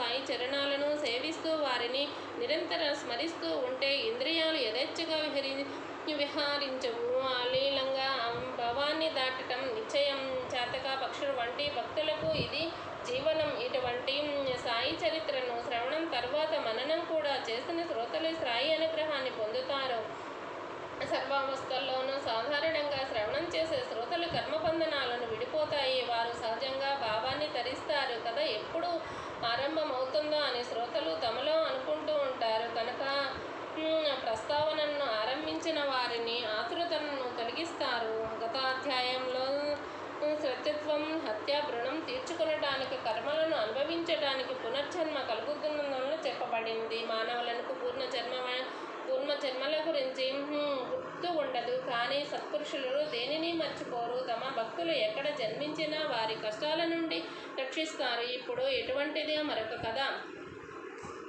సాయి చరణాలను సేవిస్తూ వారిని నిరంతరం స్మరిస్తూ ఉంటే ఇంద్రియాలు యథేచ్ఛగా విహరి విహారించవు. అలీలంగా భవాన్ని దాటటం నిశ్చయం. చేతక పక్షులు వంటి భక్తులకు ఇది జీవనం. ఇటువంటి సాయి చరిత్రను శ్రవణం తర్వాత మననం కూడా చేసిన శ్రోతలు సాయి అనుగ్రహాన్ని పొందుతారు. సర్వావస్థల్లోనూ సాధారణంగా శ్రవణం చేసే శ్రోతలు కర్మబంధనాలను విడిపోతాయి. వారు సహజంగా భావాన్ని తరిస్తారు. కదా ఎప్పుడూ ఆరంభమవుతుందో అని శ్రోతలు తమలో అనుకుంటూ ఉంటారు. కనుక ప్రస్తావనను ఆరంభించిన వారిని ఆతృతను తొలగిస్తారు. గత అధ్యాయంలో సత్యత్వం హత్య భృణం తీర్చుకొనటానికి కర్మలను అనుభవించడానికి పునర్జన్మ కలుగుతున్నందున చెప్పబడింది. మానవులకు పూర్ణ జన్మ పూర్ణ జన్మల గురించి గుర్తు ఉండదు. కానీ సత్పురుషులు దేనిని మర్చిపో తమ భక్తులు ఎక్కడ జన్మించినా వారి కష్టాల నుండి రక్షిస్తారు. ఇప్పుడు ఎటువంటిదే మరొక కథ?